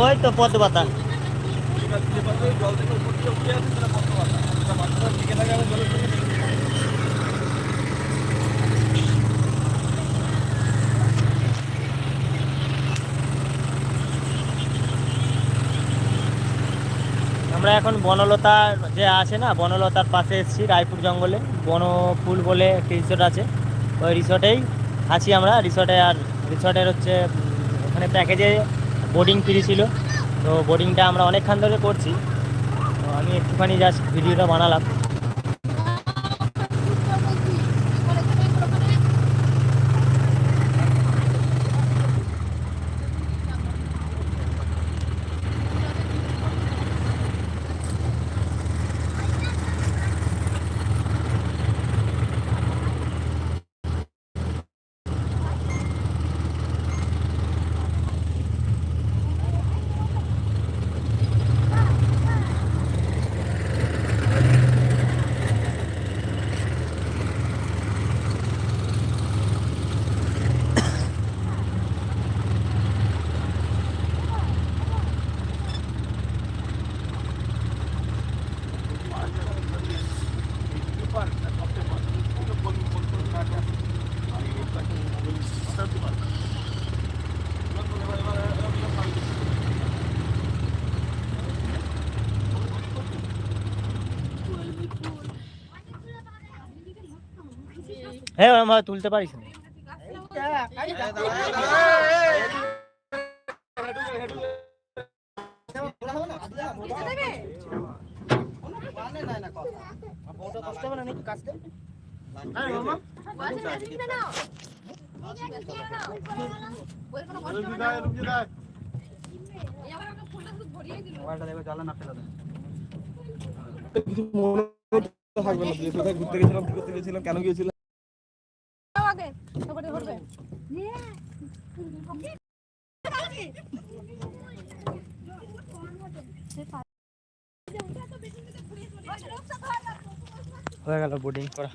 ওই তো পদ্ম পাতা আমরা এখন বনলতা যে আছে না, বনলতার পাশে এসেছি, রায়পুর জঙ্গলে। বনফুল বলে একটি রিসোর্ট আছে। ওই রিসোর্টেই আছি আমরা। রিসোর্টে আর রিসোর্টের হচ্ছে, ওখানে প্যাকেজে বোর্ডিং ফ্রি ছিল। তো বোর্ডিংটা আমরা অনেকক্ষণ ধরে করছি। তো আমি একটুখানি জাস্ট ভিডিওটা বানালাম। হ্যাঁ আমরা তুলতে পারিস না। কিছু থাকবে না ঘুরতে গেছিলাম কি করতে আগে তারপরে হয়ে গেল বোর্ডিং করা।